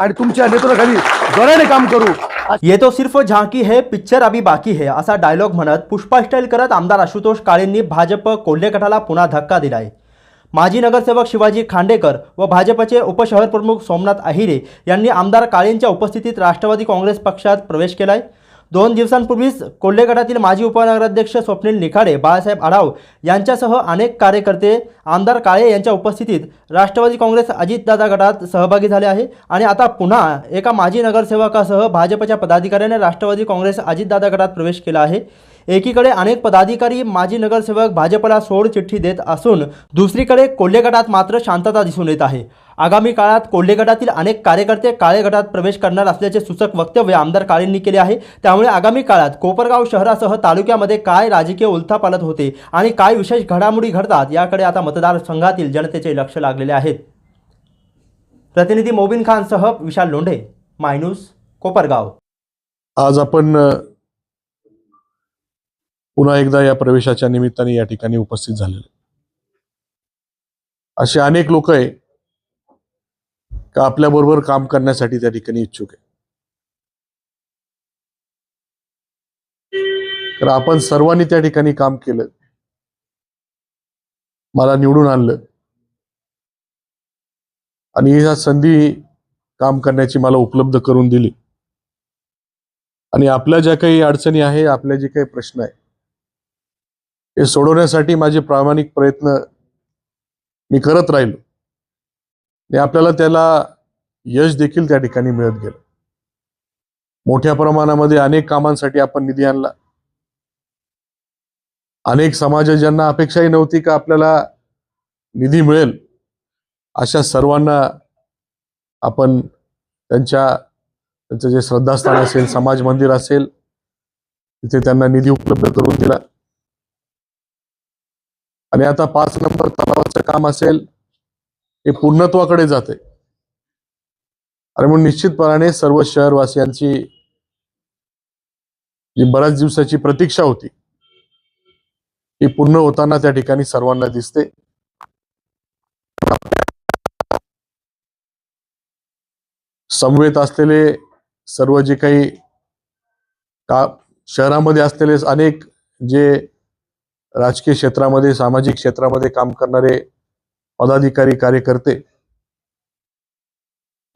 आणि तुमच्या नेतृत्वाखाली जोराने काम करू. ये तो सिर्फ झांकी है पिक्चर अभी बाकी है असा डायलॉग म्हणत पुष्पा स्टाईल करत आमदार आशुतोष काळेंनी भाजप कोल्हे गटाला पुन्हा धक्का दिलाय. माजी नगरसेवक शिवाजी खांडेकर व भाजपचे उपशहर प्रमुख सोमनाथ अहिरे यांनी आमदार काळेंच्या उपस्थितीत राष्ट्रवादी काँग्रेस पक्षात प्रवेश केलाय. दोन दिवसांपूर्वीच कोल्हेगडातील माजी उपनगराध्यक्ष स्वप्नील निखाडे बाळासाहेब आढाव यांच्यासह अनेक कार्यकर्ते आमदार काळे यांच्या उपस्थितीत राष्ट्रवादी काँग्रेस अजितदादा गटात सहभागी झाले आहे आणि आता पुन्हा एका माजी नगरसेवकासह भाजपच्या पदाधिकाऱ्याने राष्ट्रवादी काँग्रेस अजितदादा गटात प्रवेश केला आहे. एकीकडे अनेक पदाधिकारी माजी नगरसेवक भाजपला सोड चिठ्ठी देत असून दुसरीकडे कोल्हे गटात मात्र शांतता दिसून येत आहे. आगामी काळात कोल्हे गटातील अनेक कार्यकर्ते काळे गटात प्रवेश करणार असल्याचे सूचक वक्तव्य आमदार काळेंनी केले आहे. त्यामुळे आगामी काळात कोपरगाव शहरासह तालुक्यामध्ये काय राजकीय उलथापालत होते आणि काय विशेष घडामोडी घडतात याकडे आता मतदारसंघातील जनतेचे लक्ष लागलेले आहेत. प्रतिनिधी मोबिन खानसह विशाल लोंढे मायनूस कोपरगाव. आज आपण पुन्हा एकदा या प्रवेशाच्या निमित्ताने या ठिकाणी उपस्थित झालेले. असे अनेक लोक आहे का आपल्या बरोबर काम करण्यासाठी त्या ठिकाणी इच्छुक आहे. तर आपण सर्वांनी त्या ठिकाणी काम केलं. मला निवडून आणलं. आणि ह्या संधी काम करण्याची मला उपलब्ध करून दिली. आणि आपल्या ज्या काही अडचणी आहे आपल्या जे काही प्रश्न आहे हे सोडवण्यासाठी माझे प्रामाणिक प्रयत्न मी करत राहिलो. आणि आपल्याला त्याला यश देखील त्या ठिकाणी मिळत गेलं. मोठ्या प्रमाणामध्ये अनेक कामांसाठी आपण निधी आणला. अनेक समाज ज्यांना अपेक्षाही नव्हती का आपल्याला निधी मिळेल अशा सर्वांना आपण त्यांच्या त्यांचं जे श्रद्धास्थान असेल समाज मंदिर असेल तिथे त्यांना निधी उपलब्ध करून दिला. आणि आता पाच नंबर तलावाचं काम असेल हे पूर्णत्वाकडे जाते आणि म्हणून निश्चितपणाने सर्व शहरवासियांची जी बऱ्याच दिवसाची प्रतीक्षा होती ही पूर्ण होताना त्या ठिकाणी सर्वांना दिसते. समवेत असलेले सर्व जे काही का शहरामध्ये असलेले अनेक जे राजकीय क्षेत्रामध्ये सामाजिक क्षेत्रामध्ये काम करणारे पदाधिकारी कार्यकर्ते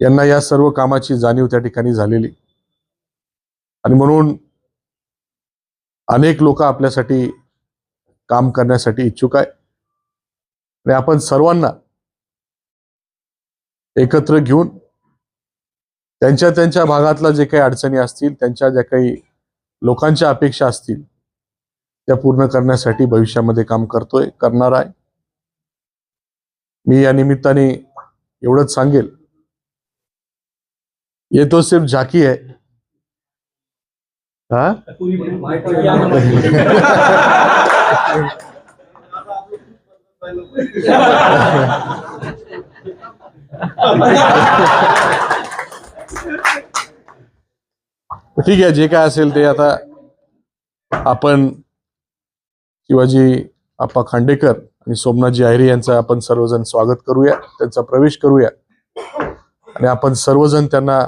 यांना या सर्व कामाची जाणीव त्या ठिकाणी झालेली. आणि म्हणून अनेक लोक आपल्यासाठी काम करण्यासाठी इच्छुक आहे. आणि आपण सर्वांना एकत्र घेऊन त्यांच्या त्यांच्या भागातला जे काही अडचणी असतील त्यांच्या ज्या काही लोकांच्या अपेक्षा असतील त्या पूर्ण करण्यासाठी भविष्यामध्ये काम करतोय करणार आहे. मी या निमित्ताने एवढंच सांगेल. ये तो सिर्फ झाकी है हा? ठीक आहे जे काय असेल ते आता आपण शिवाजी आप्पा खांडेकर आणि सोमनाथजी आहिरे यांचं आपण सर्वजण स्वागत करूया त्यांचा प्रवेश करूया. आणि आपण सर्वजण त्यांना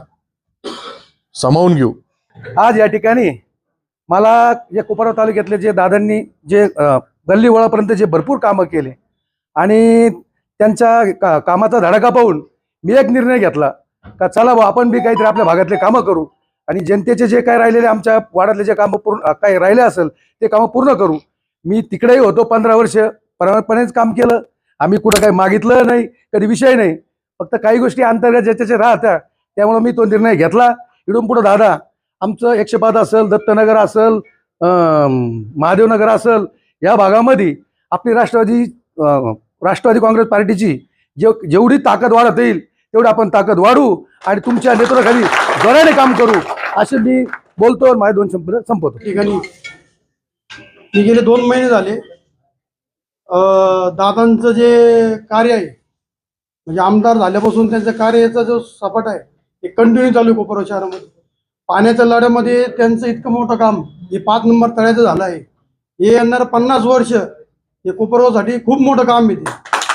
सामावून घेऊ. आज या ठिकाणी मला या कोपरगाव तालुक्यातले जे दादांनी जे गल्ली वळापर्यंत जे भरपूर कामं केले आणि त्यांच्या का कामाचा धडाका पाहून मी एक निर्णय घेतला का चला भाऊ आपण बी काहीतरी आपल्या भागातले कामं करू आणि जनतेचे जे काय राहिलेले आमच्या वाड्यातले जे कामं पूर्ण काही राहिले असेल ते कामं पूर्ण करू. मी तिकडेही होतो पंधरा वर्ष. प्रामाणिकपणेच काम केलं. आम्ही कुठं काही मागितलं नाही कधी विषय नाही. फक्त काही गोष्टी अंतर्गत ज्याच्या राहत्या त्यामुळे मी तो निर्णय घेतला. इडून पुढं दादा आमचं यक्षपाद असेल दत्तनगर असेल महादेवनगर असेल या भागामध्ये आपली राष्ट्रवादी राष्ट्रवादी काँग्रेस पार्टीची जे जेवढी ताकद वाढत येईल तेवढी आपण ताकद वाढू आणि तुमच्या नेतृत्वाखाली जोराने काम करू असे मी बोलतो माझे दोन शब्द संपवतो. ठिकाणी मी गेले दोन महिने झाले. अं, दादांचं जे कार्य आहे म्हणजे आमदार झाल्यापासून त्यांचं कार्याचा जो सपाट आहे ते कंटिन्यू चालू आहे कोपरगाव शहरामध्ये. पाण्याच्या लढ्यामध्ये त्यांचं इतकं मोठं काम हे पाच नंबर तळ्याचं झालं आहे. हे येणार पन्नास वर्ष हे कोपरगावसाठी खूप मोठं काम येते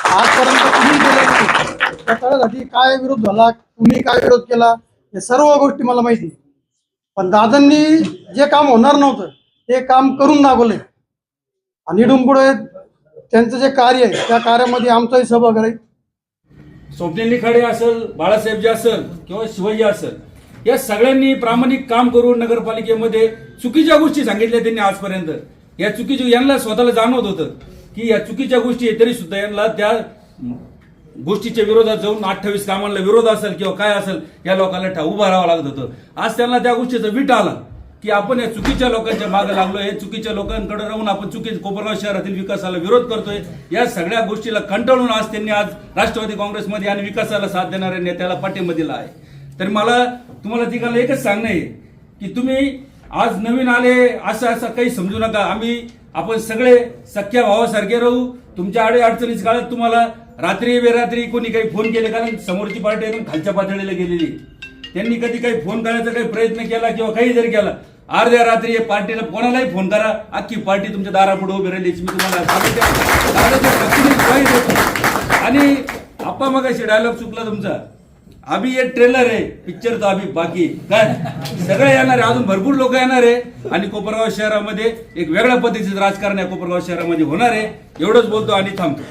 आजपर्यंत कुणी केलं नाही. त्या तळ्यासाठी काय विरोध झाला कुणी काय विरोध केला हे सर्व गोष्टी मला माहिती आहे. पण दादांनी जे काम होणार नव्हतं ते काम करून दाखवले आणि इथून पुढे त्यांचं जे कार्य आहे त्या कार्यामध्ये आमचाही सहभाग आहे स्वप्नील निखाडे असेल बाळासाहेबजी असेल किंवा शिवाजी असेल या सगळ्यांनी प्रामाणिक काम करून नगरपालिकेमध्ये चुकीच्या गोष्टी सांगितल्या त्यांनी आजपर्यंत. या चुकीच्या यांना स्वतःला जाणवत होतं की या चुकीच्या गोष्टी तरी सुद्धा यांना त्या गोष्टीच्या विरोधात जाऊन अठ्ठावीस कामांना विरोध असेल किंवा काय असेल या लोकांना ठा- उभं राहावं लागत होतं. आज त्यांना त्या गोष्टीचा वीट आला. की आपण या चुकीच्या लोकांच्या मागे लागलो हे चुकीच्या लोकांकडे राहून आपण चुकी कोपरगाव शहरातील विकासाला विरोध करतोय. या सगळ्या गोष्टीला कंटाळून आज त्यांनी आज राष्ट्रवादी काँग्रेसमध्ये आणि विकासाला साथ देणाऱ्या नेत्याला पाठिंबा दिला आहे. तर मला तुम्हाला तिघांना एकच सांगणं आहे की तुम्ही आज नवीन आले असं असं काही समजू नका. आम्ही आपण सगळे सख्या भावासारखे राहू. तुमच्या आडे अडचणीच्या काळात तुम्हाला रात्री बेरात्री कोणी काही फोन केले कारण समोरची पार्टी एकदम खालच्या पातळीला गेलेली. त्यांनी कधी काही फोन करायचा काही प्रयत्न केला किंवा काही जरी केला अर्ध्या रात्री पार्टीला कोणालाही फोन करा. अख्खी पार्टी तुमच्या दारापुढे उभी राहिली मी तुम्हाला आणि आप्पा मग डायलॉग चुकला तुमचा. आम्ही एक ट्रेलर आहे पिक्चर तो अभि बाकी. काय? सगळे येणार आहे अजून भरपूर लोक येणार आहे. आणि कोपरगाव शहरामध्ये एक वेगळ्या पद्धतीचं राजकारण या कोपरगाव शहरामध्ये होणार आहे. एवढंच बोलतो आणि थांबतो.